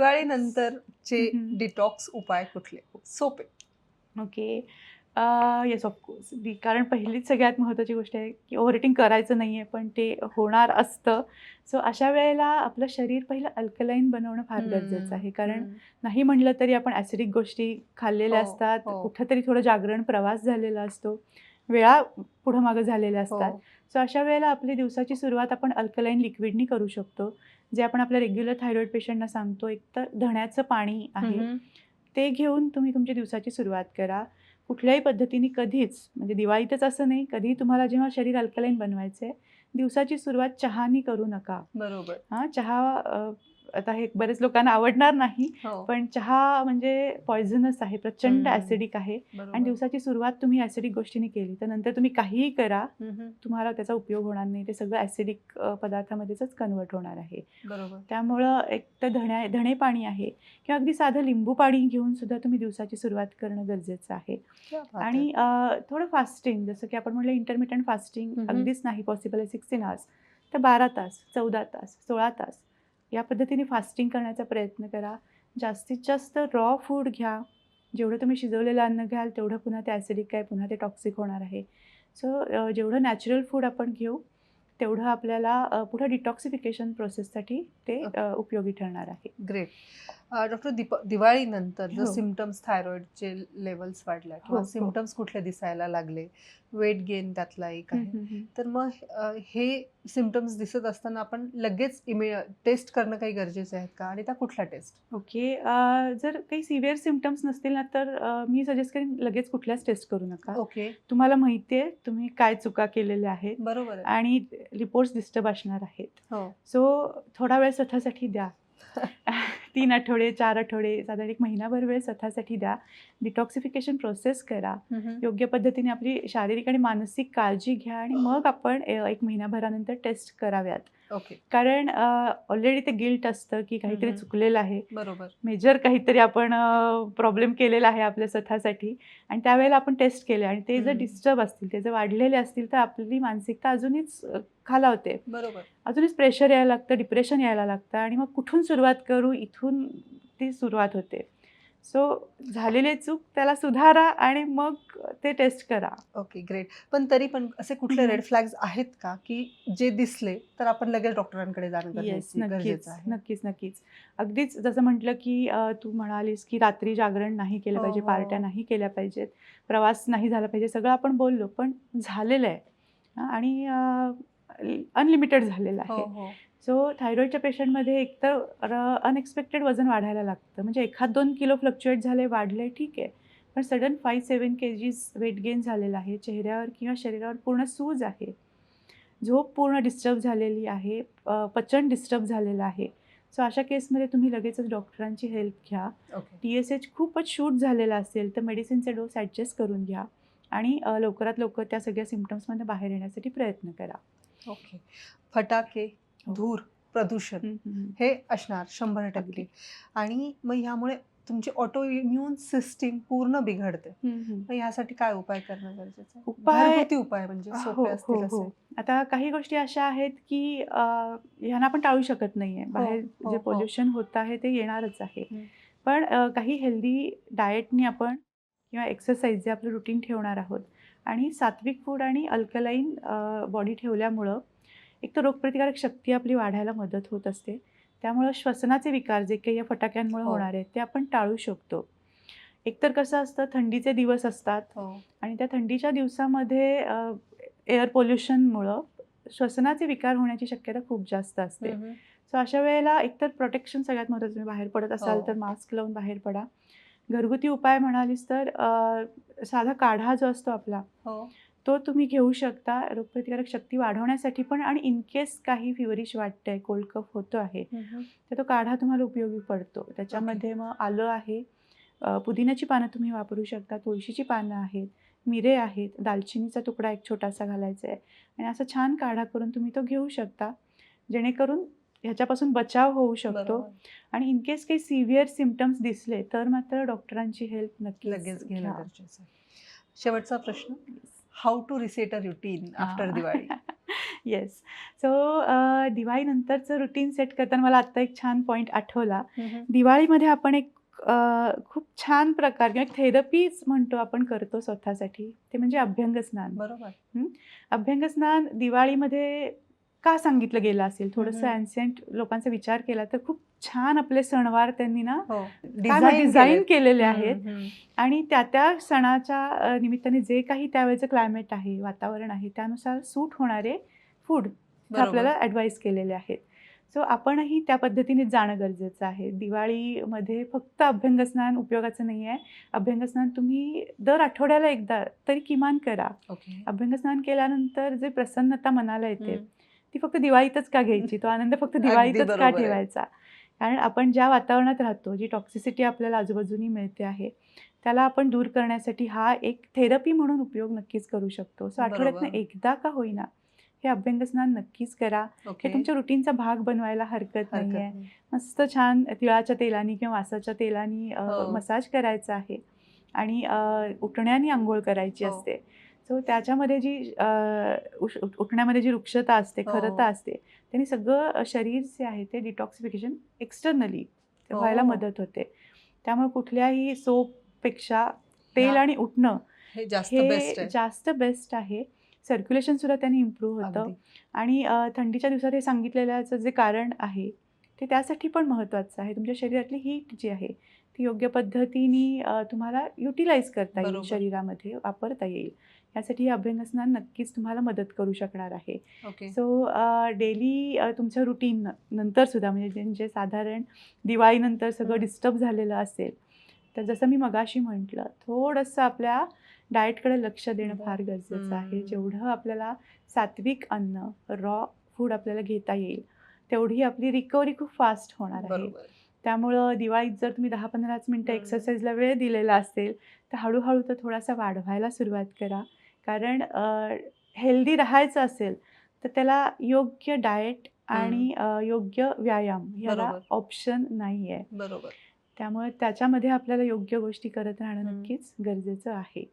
दिवाळीनंतरचे हम्म. डिटॉक्स उपाय कुठले? सोपे. ओके. येस ऑफकोर्स कारण पहिलीच सगळ्यात महत्त्वाची गोष्ट आहे की ओव्हर इटिंग करायचं नाही आहे पण ते होणार असतं. सो अशा वेळेला आपलं शरीर पहिलं अल्कलाईन बनवणं फार गरजेचं आहे. कारण. नाही म्हणलं तरी आपण ॲसिडिक गोष्टी खाल्लेल्या हो, असतात. हो. कुठंतरी थोडं जागरण प्रवास झालेला असतो. वेळा पुढं मागं झालेल्या असतात. हो. सो अशा वेळेला आपली दिवसाची सुरुवात आपण अल्कलाईन लिक्विडनी करू शकतो. जे आपण आपल्या रेग्युलर थायरॉईड पेशंटना सांगतो एक तर धण्याचं पाणी आहे. ते घेऊन तुम्ही तुमची दिवसाची सुरुवात करा. कुठल्याही पद्धतीने कधीच म्हणजे दिवाळीतच असं नाही कधीही तुम्हाला जेव्हा शरीर अल्कलाईन बनवायचं आहे दिवसाची सुरुवात चहानी करू नका. बरोबर. हां चहा आता हे बरेच लोकांना आवडणार नाही हो पण चहा म्हणजे पॉयझनस आहे प्रचंड हम्म. ॲसिडिक आहे बरोबर. आणि दिवसाची सुरुवात तुम्ही ॲसिडिक गोष्टीने केली तर नंतर तुम्ही काहीही करा हम्म. तुम्हाला त्याचा उपयोग होणार नाही ते सगळं ॲसिडिक पदार्थामध्येच कन्वर्ट होणार आहे बरोबर त्यामुळं एक तर धण्या धणे पाणी आहे किंवा अगदी साधं लिंबू पाणी घेऊन सुद्धा तुम्ही दिवसाची सुरुवात करणं गरजेचं आहे आणि अ, थोडं फास्टिंग जसं की आपण म्हटलं इंटरमिटंट फास्टिंग हम्म. अगदीच नाही पॉसिबल आहे सिक्स्टीन आवर्स तर बारा तास चौदा तास सोळा तास या पद्धतीने फास्टिंग करण्याचा प्रयत्न करा. जास्तीत जास्त रॉ फूड घ्या. जेवढं तुम्ही शिजवलेलं अन्न घ्याल तेवढं पुन्हा ते ॲसिडिक आहे पुन्हा ते टॉक्सिक होणार आहे. सो जेवढं नॅचरल फूड आपण घेऊ तेवढं आपल्याला पुढं डिटॉक्सिफिकेशन प्रोसेससाठी ते उपयोगी ठरणार आहे. ग्रेट डॉक्टर दीप दिवाळीनंतर जर हो. सिमटम्स थायरॉइडचे लेवल्स वाढल्या किंवा हो, हो. सिमटम्स कुठले दिसायला लागले वेट गेन त्यातला एक आहे. तर मग हे सिमटम्स दिसत असताना आपण लगेच इमे टेस्ट करणं काही गरजेचे आहेत का? आणि त्या कुठल्या टेस्ट ओके जर काही सिव्हिअर सिमटम्स नसतील ना तर मी सजेस्ट करेन लगेच कुठल्याच टेस्ट करू नका. ओके. तुम्हाला माहिती आहे तुम्ही काय चुका केलेल्या आहेत बरोबर आहे. आणि रिपोर्ट्स डिस्टर्ब असणार आहेत. हो. सो थोडा वेळ स्वतःसाठी द्या. तीन आठवडे चार आठवडे साधारण एक महिनाभर वेळ स्वतःसाठी द्या. डिटॉक्सिफिकेशन प्रोसेस करा. योग्य पद्धतीने आपली शारीरिक आणि मानसिक काळजी घ्या आणि मग आपण एक महिनाभरानंतर टेस्ट कराव्यात. ओके. कारण ऑलरेडी ते गिल्ट असतं की काहीतरी. चुकलेलं आहे. बरोबर. मेजर काहीतरी आपण प्रॉब्लेम केलेला आहे आपल्या स्वतःसाठी. आणि त्यावेळेला आपण टेस्ट केले आणि ते जर. डिस्टर्ब असतील ते जर वाढलेले असतील तर आपली मानसिकता अजूनच खालावते बरोबर. अजूनच प्रेशर यायला लागतं डिप्रेशन यायला लागतं आणि मग कुठून सुरुवात करू? इथून ती सुरुवात होते. सो झालेले चूक त्याला सुधारा आणि मग ते टेस्ट करा. ओके ग्रेट पण तरी पण असे कुठले. रेड फ्लॅग्स आहेत का की जे दिसले तर आपण लगेच डॉक्टरांकडे जाणं येस नक्कीच नक्कीच नक्कीच. अगदीच जसं म्हटलं की तू म्हणालीस की रात्री जागरण नाही केलं हो, पाहिजे हो. पार्ट्या नाही केल्या पाहिजेत प्रवास नाही झाला पाहिजे सगळं आपण बोललो पण झालेलं आहे. आणि अनलिमिटेड झालेलं हो आहे. सो थायरॉईडच्या पेशंटमध्ये एकतर अनएक्सपेक्टेड वजन वाढायला लागतं. म्हणजे एखाद दोन किलो फ्लक्च्युएट झाले वाढले ठीक आहे. पण sudden five seven K Gs weight gain झालेलं आहे. चेहऱ्यावर किंवा शरीरावर पूर्ण सूज आहे. झोप पूर्ण डिस्टर्ब झालेली आहे. पचन डिस्टर्ब झालेलं आहे. सो अशा केसमध्ये तुम्ही लगेचच डॉक्टरांची हेल्प घ्या. टी एस एच खूपच शूट झालेला असेल तर मेडिसिनचे डोस ॲडजस्ट करून घ्या. आणि लवकरात लवकर त्या सगळ्या सिमटम्समध्ये बाहेर येण्यासाठी प्रयत्न करा. ओके फटाके. धूर प्रदूषण. हे असणार शंभर टक्के आणि मग ह्यामुळे तुमची ऑटो इम्युन सिस्टीम पूर्ण बिघडते. मग ह्यासाठी काय उपाय करणं गरजेचं उपाय- उपाय म्हणजे हो सोपे असतील हो हो आता काही गोष्टी अशा आहेत की ह्यांना आपण टाळू शकत नाही आहे बाहेर जे. पोल्युशन होत आहे ते येणारच आहे. पण काही हेल्दी डाएटनी आपण किंवा एक्सरसाइज जे आपलं रुटीन ठेवणार आहोत आणि सात्विक फूड आणि अल्कलाईन बॉडी ठेवल्यामुळं एक तर रोगप्रतिकारक शक्ती आपली वाढायला मदत होत असते. त्यामुळं श्वसनाचे विकार जे काही या फटाक्यांमुळे हो. होणार आहेत ते आपण टाळू शकतो. एकतर कसं असतं थंडीचे दिवस असतात हो. आणि त्या थंडीच्या दिवसामध्ये एअर पोल्युशनमुळं श्वसनाचे विकार होण्याची शक्यता खूप जास्त असते. सो अशा वेळेला एकतर प्रोटेक्शन सगळ्यात महत्त्वाचं तुम्ही बाहेर पडत असाल हो. तर मास्क लावून बाहेर पडा. घरगुती उपाय म्हणालीस तर साधा काढा जो असतो आपला. तो तुम्ही घेऊ शकता. रोगप्रतिकारक शक्ती वाढवण्यासाठी पण आणि इन केस काही फिवरिश वाटतंय कोल्ड कफ होतो आहे. तर तो काढा तुम्हाला उपयोगी पडतो. त्याच्यामध्ये मग आलं आहे. पुदिन्याची पानं तुम्ही वापरू शकता तुळशीची पानं आहेत मिरे आहेत दालचिनीचा तुकडा एक छोटासा घालायचा आहे आणि असा छान काढा करून तुम्ही तो घेऊ शकता. जेणेकरून ह्याच्यापासून बचाव होऊ शकतो. आणि इन केस काही सिव्हिअर सिमटम्स दिसले तर मात्र डॉक्टरांची हेल्प नक्की लगेच घेणं गरजेचं शेवटचा प्रश्न. How to reset a routine after Diwali yes so दिवाळीनंतरचं routine set करताना मला आत्ता एक छान पॉईंट आठवला. दिवाळीमध्ये आपण एक खूप छान प्रकार किंवा एक थेरपीच म्हणतो आपण करतो स्वतःसाठी. ते म्हणजे अभ्यंग स्नान बरोबर. अभ्यंग स्नान दिवाळीमध्ये का सांगितलं गेलं असेल? थोडंसं. ॲन्शियंट लोकांचा विचार केला तर खूप छान आपले सणवार त्यांनी ना हो. डिझाईन डिझाईन केलेले आहेत. आणि त्या त्या सणाच्या निमित्ताने जे काही त्यावेळेचं क्लायमेट आहे वातावरण आहे त्यानुसार सूट होणारे फूड आपल्याला ॲडवाईस केलेले आहेत. सो आपणही त्या पद्धतीने जाणं गरजेचं आहे. दिवाळीमध्ये फक्त अभ्यंगस्नान उपयोगाचं नाही आहे. अभ्यंगस्नान तुम्ही दर आठवड्याला एकदा तरी किमान करा. अभ्यंगस्नान केल्यानंतर जे प्रसन्नता मनाला येते ती फक्त दिवाळीतच का घ्यायची तो आनंद फक्त दिवाळीतच का. ठेवायचा कारण आपण ज्या वातावरणात राहतो जी टॉक्सिसिटी आपल्याला आजूबाजूनी मिळते आहे त्याला आपण दूर करण्यासाठी हा एक थेरपी म्हणून उपयोग नक्कीच करू शकतो सो आठवड्यातनं. एकदा का होईना हे अभ्यंगस्नान नक्कीच करा हे तुमच्या रुटीनचा भाग बनवायला हरकत नाही आहे. मस्त छान तिळाच्या तेलानी किंवा वासाच्या तेलानी अ, हो. मसाज करायचा आहे आणि उठण्यानी आंघोळ करायची हो. असते सो त्याच्यामध्ये जी उठण्यामध्ये जी वृक्षता असते हो. खरता असते त्यांनी सगळं शरीर जे आहे ते डिटॉक्सिफिकेशन एक्सटर्नली व्हायला हो. मदत होते त्यामुळे कुठल्याही सोपपेक्षा तेल आणि उठणं हे जास्त बेस्ट आहे जास्त बेस्ट आहे सर्क्युलेशन सुद्धा त्यांनी इम्प्रूव्ह होतं. आणि थंडीच्या दिवसात हे सांगितलेल्याचं जे कारण आहे ते त्यासाठी पण महत्त्वाचं आहे तुमच्या शरीरातली हीट जी आहे ती योग्य पद्धतीने तुम्हाला युटिलाइज करता येईल. शरीरामध्ये वापरता येईल यासाठी हे अभ्यंगस्नान नक्कीच तुम्हाला मदत करू शकणार आहे सो डेली तुमच्या रुटीन नंतर सुद्धा म्हणजे ज्यांचे साधारण दिवाळीनंतर सगळं. डिस्टर्ब झालेलं असेल तर जसं मी मगाशी म्हटलं थोडंसं आपल्या डाएटकडे लक्ष देणं. फार गरजेचं आहे. जेवढं आपल्याला सात्विक अन्न रॉ फूड आपल्याला घेता येईल तेवढी आपली रिकव्हरी खूप फास्ट होणार आहे त्यामुळं दिवाळीत जर तुम्ही दहा पंधराच मिनटं. एक्सरसाइजला वेळ दिलेला असेल तर हळूहळू तो थोडासा वाढवायला सुरुवात करा कारण हेल्दी राहायचं असेल तर त्याला योग्य डाएट आणि योग्य व्यायाम ह्याला बरोबर. ऑप्शन नाही आहे बरोबर त्यामुळे त्याच्यामध्ये आपल्याला योग्य गोष्टी करत राहणं. नक्कीच गरजेचं आहे